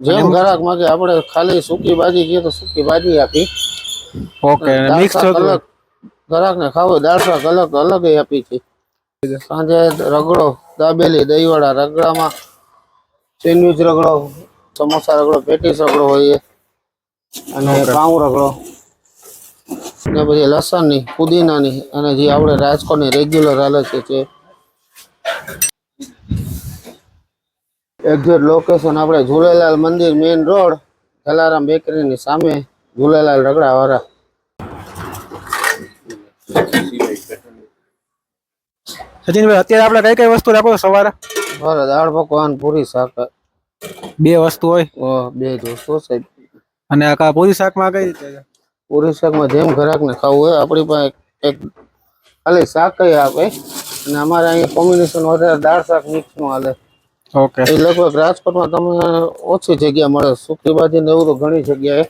જેમ ગ્રાહક માંગે આપણે ખાલી સૂકી ભાજી કહીએ તો સૂકી ભાજી આપી. ઓકે મિક્સ શાક અલગ. ગ્રાહક ને ખાવું હોય દાળ શાક અલગ અલગ આપી છે. સાંજે રગડો દાબેલી દહીંવડા રગડામાં સેન્ડવિચ રગડો સમોસા રગડો પેટીસ રગડો હોય અને પાઉં રગડો. ને પછી લસણની પુદીનાની અને જે આપણે રાજકોટની રેગ્યુલર હાલે છે તે એક્ઝેક્ટ લોકેશન આપણે ઝુલેલાલ મંદિર મેઇન રોડ જલારામ બેકરીની સામે ઝુલેલાલ રગડા વાળા સચિનભાઈ અત્યારે આપણે કઈ કઈ વસ્તુ રાખો સવારે? બરાબર દાળ પકવાન પૂરી શાક. બે વસ્તુ હોય? ઓ, બે દોસ્તો સાહેબ અને આ પૂરી શાકમાં કઈ રીતે? પૂરી શાકમાં જેમ ઘરાકને ખાવું હોય આપણી પાસે એક ખાલી શાક કઈ આપે. અને અમારે અહીંયા કોમ્બિનેશન વધારે દાળ શાક મિક્સનું હાલે. ઓકે. એ લગભગ રાજકોટમાં તમને ઓછી જગ્યા મળે. સુખી ભાજી ને એવું તો ઘણી જગ્યાએ.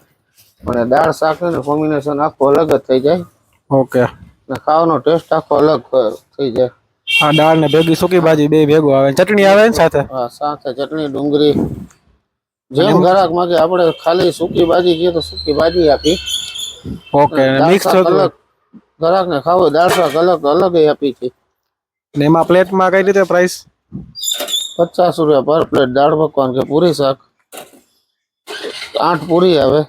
પણ દાળ શાક ને કોમ્બિનેશન આખું અલગ જ થઈ જાય. ઓકે. ને ખાવાનો ટેસ્ટ આખો અલગ થઈ જાય. હા દાળ ને ભેગી સુખી ભાજી બે ભેગું આવે. ચટણી આવે ને સાથે? હા સાથે ચટણી ડુંગળી. જેમ ગ્રાહક માંગે આપણે ખાલી સુકી ભાજી કહીએ તો સુકી ભાજી આપી. ઓકે મિક્સ અલગ. ગ્રાહક ને ખાવું દાળ શાક અલગ અલગ આપી છે. ને એમાં પ્લેટમાં કઈ રીતે પ્રાઇસ પચાસ રૂપિયા પર પ્લેટ દાળ પકવાન કે પૂરી શાક આઠ પૂરી આવે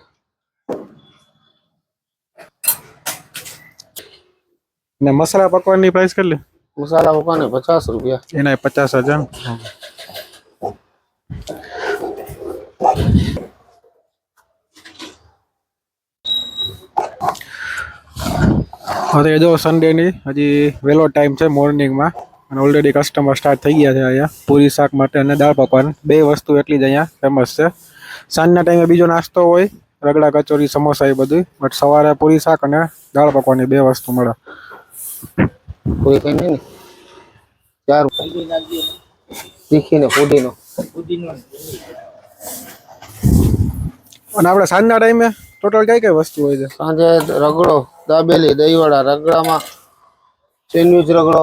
ને મસાલા પકવાનની પ્રાઇસ કેટલી મસાલા પકવાને પચાસ રૂપિયા એના પચાસ હજાર હવે જો સન્ડે ની હજી વહેલો ટાઈમ છે મોર્નિંગમાં અને ઓલરેડી કસ્ટમર સ્ટાર્ટ થઈ ગયા છે અહીંયા પૂરી શાક માટે અને દાળ પકવાન બે વસ્તુ એટલી જ અહીંયા ફેમસ છે સાંજના ટાઈમે બીજો નાસ્તો હોય રગડા કચોરી સમોસા એ બધું બટ સવારે પૂરી શાક અને દાળ પકવાની બે વસ્તુ મળે પૂરી કઈ નહીં ને ચાર તીખી ને પુદીનો અને આપણે સાંજના ટાઈમે ટોટલ કઈ કઈ વસ્તુ હોય છે સાંજે રગડો દાબેલી દહીંવડા રગડામાં સેન્ડવિચ રગડો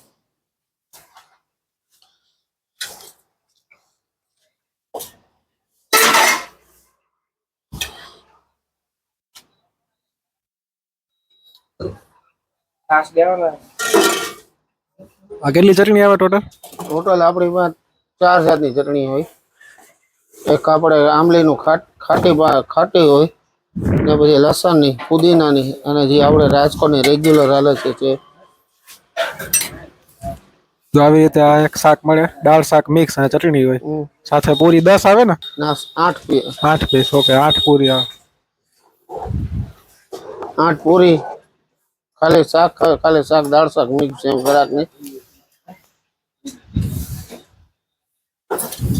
આ કેટલી ચટણી આવે ટોટલ ટોટલ આપણી પાસે ચાર જાતની ચટણી હોય. એક આપણે આંબલીનું ખાટ ખાટી ખાટી હોય. ને પછી લસણની પુદીનાની અને જે આપણે રાજકોટની રેગ્યુલર હાલે છે તે. જો આવી રીતે આ એક શાક મળે દાળ શાક મિક્સ અને ચટણી હોય. સાથે પૂરી દસ આવે ને? ના આઠ પીસ આઠ પીસ ઓકે આઠ પૂરી આવે. આઠ પૂરી ખાલી શાક ખાય, ખાલી શાક દાળ શાક મિક્સ એમ ગ્રાહકને પપ્પા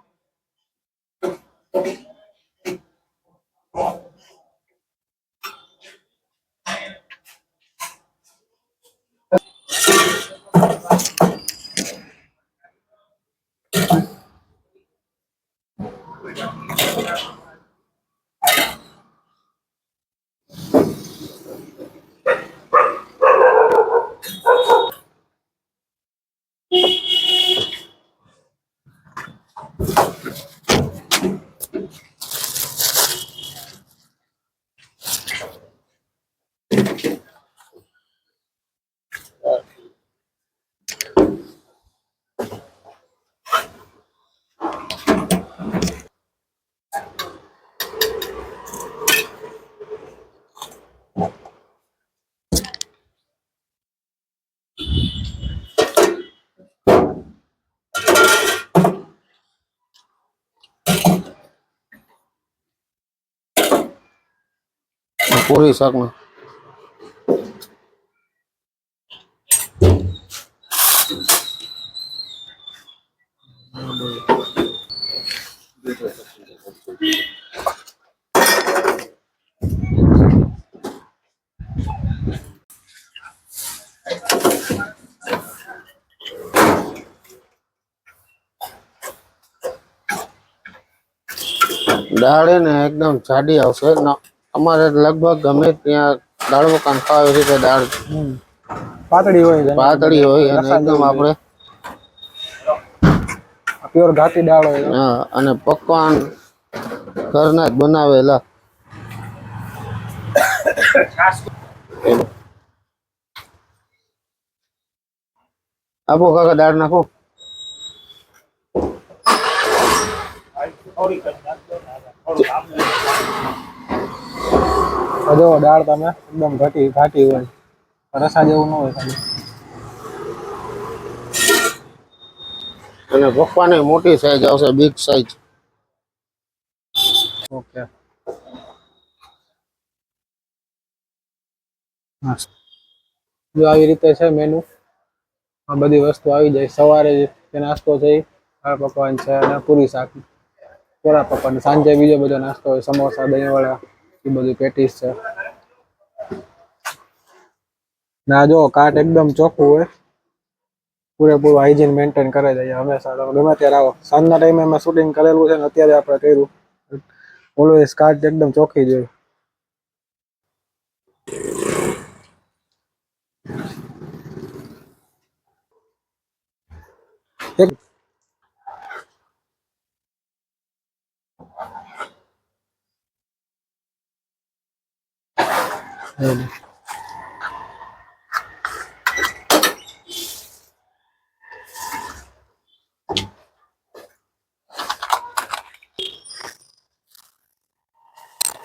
Okay. પૂરી શાકમાં દાળ હે ને એકદમ જાડી આવશે ન- અમારે લગભગ ગમે ત્યાં દાળ મકાન ખાવા છે દાળ પાતળી હોય પાતળી હોય અને એકદમ આપણે પ્યોર ઘાટી દાળ હોય. હા, અને પકવાન ઘરના જ બનાવેલા. આપો કાકા દાળ નાખો. થોડી જો દાળ તમે એકદમ ઘાટી ઘાટી હોય રસા જેવું ન હોય ખાલી અને પકવાને મોટી સાઈઝ આવશે બિગ સાઈઝ ઓકે હા જો આવી રીતે છે મેનુ આ બધી વસ્તુ આવી જાય સવારે જે નાસ્તો છે ઈ દાળ પકવાન છે અને પૂરી શાક કોરા પકવાન સાંજે બીજો બધો નાસ્તો હોય સમોસા દહીંવડા એ બધું પેટીસ છે ના જો કાર્ટ એકદમ ચોખ્ખું હોય પૂરેપૂરું હાઇજીન મેન્ટેન કરે છે અહીંયા હંમેશા તમે ગમે ત્યારે આવો સાંજના ટાઈમે અમે શૂટિંગ કરેલું છે ને અત્યારે આપણે કર્યું ઓલવેઝ કાર્ટ એકદમ ચોખ્ખી જ હોય એક હમ.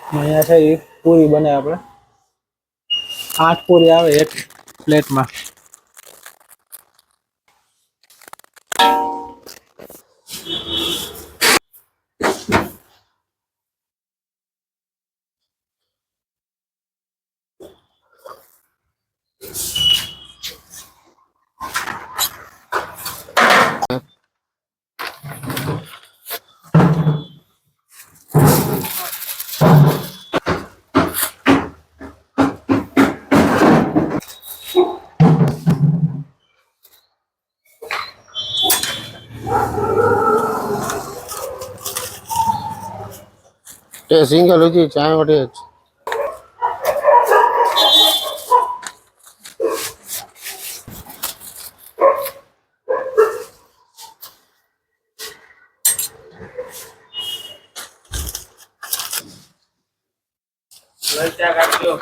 અહીંયા છે એ પૂરી બને આપણે આઠ પૂરી આવે એક પ્લેટમાં તે સિંગલ હતી ચાય વટે જ લલચા કાઢજો